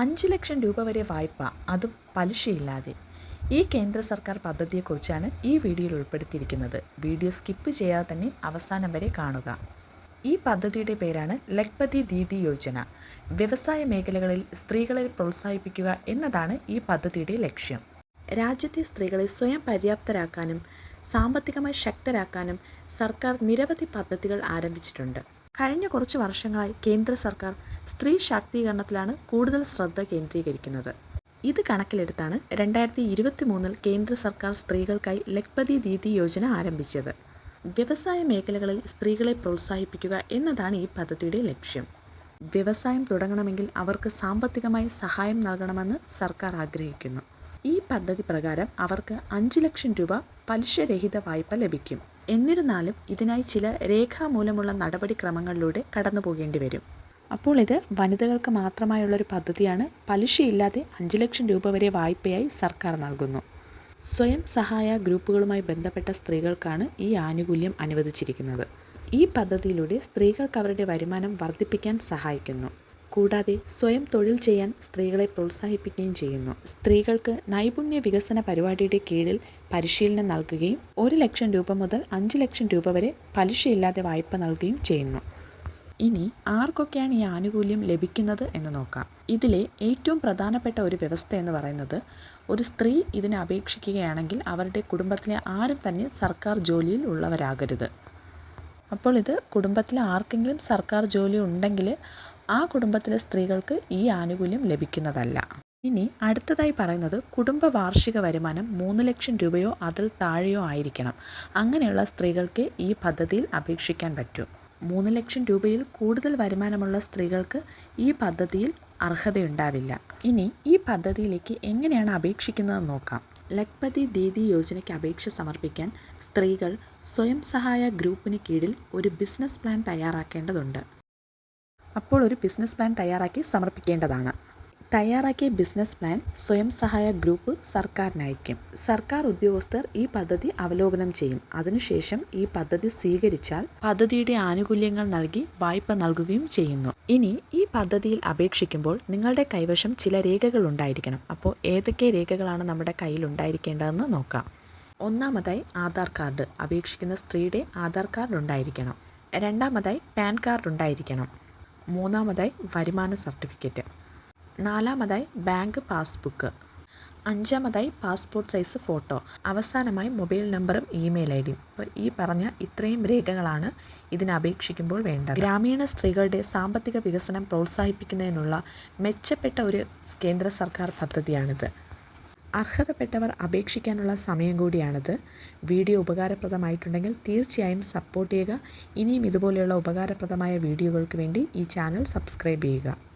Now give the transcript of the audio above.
അഞ്ച് ലക്ഷം രൂപ വരെ വായ്പ അതും പലിശയില്ലാതെ. ഈ കേന്ദ്ര സർക്കാർ പദ്ധതിയെക്കുറിച്ചാണ് ഈ വീഡിയോയിൽ ഉൾപ്പെടുത്തിയിരിക്കുന്നത്. വീഡിയോ സ്കിപ്പ് ചെയ്യാതെ തന്നെ അവസാനം വരെ കാണുക. ഈ പദ്ധതിയുടെ പേരാണ് ലഖ്പതി ദീദി യോജന. വ്യവസായ മേഖലകളിൽ സ്ത്രീകളെ പ്രോത്സാഹിപ്പിക്കുക എന്നതാണ് ഈ പദ്ധതിയുടെ ലക്ഷ്യം. രാജ്യത്തെ സ്ത്രീകളെ സ്വയം പര്യാപ്തരാക്കാനും സാമ്പത്തികമായി ശക്തരാക്കാനും സർക്കാർ നിരവധി പദ്ധതികൾ ആരംഭിച്ചിട്ടുണ്ട്. കഴിഞ്ഞ കുറച്ച് വർഷങ്ങളായി കേന്ദ്ര സർക്കാർ സ്ത്രീ ശാക്തീകരണത്തിലാണ് കൂടുതൽ ശ്രദ്ധ കേന്ദ്രീകരിക്കുന്നത്. ഇത് കണക്കിലെടുത്താണ് രണ്ടായിരത്തി ഇരുപത്തി മൂന്നിൽ കേന്ദ്ര സർക്കാർ സ്ത്രീകൾക്കായി ലഖ്പതി ദീദി യോജന ആരംഭിച്ചത്. വ്യവസായ മേഖലകളിൽ സ്ത്രീകളെ പ്രോത്സാഹിപ്പിക്കുക എന്നതാണ് ഈ പദ്ധതിയുടെ ലക്ഷ്യം. വ്യവസായം തുടങ്ങണമെങ്കിൽ അവർക്ക് സാമ്പത്തികമായി സഹായം നൽകണമെന്ന് സർക്കാർ ആഗ്രഹിക്കുന്നു. ഈ പദ്ധതി പ്രകാരം അവർക്ക് അഞ്ച് ലക്ഷം രൂപ പലിശരഹിത വായ്പ ലഭിക്കും. എന്നിരുന്നാലും ഇതിനായി ചില രേഖാമൂലമുള്ള നടപടിക്രമങ്ങളിലൂടെ കടന്നു പോകേണ്ടി വരും. അപ്പോൾ ഇത് വനിതകൾക്ക് മാത്രമായുള്ളൊരു പദ്ധതിയാണ്. പലിശയില്ലാതെ അഞ്ച് ലക്ഷം രൂപ വരെ വായ്പയായി സർക്കാർ നൽകുന്നു. സ്വയം സഹായ ഗ്രൂപ്പുകളുമായി ബന്ധപ്പെട്ട സ്ത്രീകൾക്കാണ് ഈ ആനുകൂല്യം അനുവദിച്ചിരിക്കുന്നത്. ഈ പദ്ധതിയിലൂടെ സ്ത്രീകൾക്ക് അവരുടെ വരുമാനം വർദ്ധിപ്പിക്കാൻ സഹായിക്കുന്നു. കൂടാതെ സ്വയം തൊഴിൽ ചെയ്യാൻ സ്ത്രീകളെ പ്രോത്സാഹിപ്പിക്കുകയും ചെയ്യുന്നു. സ്ത്രീകൾക്ക് നൈപുണ്യ വികസന പരിപാടിയുടെ കീഴിൽ പരിശീലനം നൽകുകയും ഒരു ലക്ഷം രൂപ മുതൽ അഞ്ച് ലക്ഷം രൂപ വരെ പലിശയില്ലാതെ വായ്പ നൽകുകയും ചെയ്യുന്നു. ഇനി ആർക്കൊക്കെയാണ് ഈ ആനുകൂല്യം ലഭിക്കുന്നത് എന്ന് നോക്കാം. ഇതിലെ ഏറ്റവും പ്രധാനപ്പെട്ട ഒരു വ്യവസ്ഥ എന്ന് പറയുന്നത് ഒരു സ്ത്രീ ഇതിനെ അപേക്ഷിക്കുകയാണെങ്കിൽ അവരുടെ കുടുംബത്തിലെ ആരും തന്നെ സർക്കാർ ജോലിയിൽ ഉള്ളവരാകരുത്. അപ്പോൾ ഇത് കുടുംബത്തിലെ ആർക്കെങ്കിലും സർക്കാർ ജോലി ഉണ്ടെങ്കിൽ ആ കുടുംബത്തിലെ സ്ത്രീകൾക്ക് ഈ ആനുകൂല്യം ലഭിക്കുന്നതല്ല. ഇനി അടുത്തതായി പറയുന്നത് കുടുംബ വാർഷിക വരുമാനം മൂന്ന് ലക്ഷം രൂപയോ അതിൽ താഴെയോ ആയിരിക്കണം. അങ്ങനെയുള്ള സ്ത്രീകൾക്ക് ഈ പദ്ധതിയിൽ അപേക്ഷിക്കാൻ പറ്റും. മൂന്ന് ലക്ഷം രൂപയിൽ കൂടുതൽ വരുമാനമുള്ള സ്ത്രീകൾക്ക് ഈ പദ്ധതിയിൽ അർഹതയുണ്ടാവില്ല. ഇനി ഈ പദ്ധതിയിലേക്ക് എങ്ങനെയാണ് അപേക്ഷിക്കുന്നത് നോക്കാം. ലഖ്പതി ദീദി യോജനയ്ക്ക് അപേക്ഷ സമർപ്പിക്കാൻ സ്ത്രീകൾ സ്വയം സഹായ ഗ്രൂപ്പിന് കീഴിൽ ഒരു ബിസിനസ് പ്ലാൻ തയ്യാറാക്കേണ്ടതുണ്ട്. അപ്പോൾ ഒരു ബിസിനസ് പ്ലാൻ തയ്യാറാക്കി സമർപ്പിക്കേണ്ടതാണ്. തയ്യാറാക്കിയ ബിസിനസ് പ്ലാൻ സ്വയം സഹായ ഗ്രൂപ്പ് സർക്കാരിനയക്കും. സർക്കാർ ഉദ്യോഗസ്ഥർ ഈ പദ്ധതി അവലോകനം ചെയ്യും. അതിനുശേഷം ഈ പദ്ധതി സ്വീകരിച്ചാൽ പദ്ധതിയുടെ ആനുകൂല്യങ്ങൾ നൽകി വായ്പ നൽകുകയും ചെയ്യുന്നു. ഇനി ഈ പദ്ധതിയിൽ അപേക്ഷിക്കുമ്പോൾ നിങ്ങളുടെ കൈവശം ചില രേഖകൾ ഉണ്ടായിരിക്കണം. അപ്പോൾ ഏതൊക്കെ രേഖകളാണ് നമ്മുടെ കയ്യിൽ ഉണ്ടായിരിക്കേണ്ടതെന്ന് നോക്കാം. ഒന്നാമതായി ആധാർ കാർഡ്. അപേക്ഷിക്കുന്ന സ്ത്രീയുടെ ആധാർ കാർഡ് ഉണ്ടായിരിക്കണം. രണ്ടാമതായി പാൻ കാർഡ് ഉണ്ടായിരിക്കണം. മൂന്നാമതായി വരുമാന സർട്ടിഫിക്കറ്റ്. നാലാമതായി ബാങ്ക് പാസ്ബുക്ക്. അഞ്ചാമതായി പാസ്പോർട്ട് സൈസ് ഫോട്ടോ. അവസാനമായി മൊബൈൽ നമ്പറും ഇമെയിൽ ഐ ഡിയും അപ്പോൾ ഈ പറഞ്ഞ ഇത്രയും രേഖകളാണ് ഇതിന് അപേക്ഷിക്കുമ്പോൾ വേണ്ടത്. ഗ്രാമീണ സ്ത്രീകളുടെ സാമ്പത്തിക വികസനം പ്രോത്സാഹിപ്പിക്കുന്നതിനുള്ള മെച്ചപ്പെട്ട ഒരു കേന്ദ്ര സർക്കാർ പദ്ധതിയാണിത്. അർഹതപ്പെട്ടവർ അപേക്ഷിക്കാനുള്ള സമയം കൂടിയാണിത്. വീഡിയോ ഉപകാരപ്രദമായിട്ടുണ്ടെങ്കിൽ തീർച്ചയായും സപ്പോർട്ട് ചെയ്യുക. ഇനിയും ഇതുപോലെയുള്ള ഉപകാരപ്രദമായ വീഡിയോകൾക്ക് വേണ്ടി ഈ ചാനൽ സബ്സ്ക്രൈബ് ചെയ്യുക.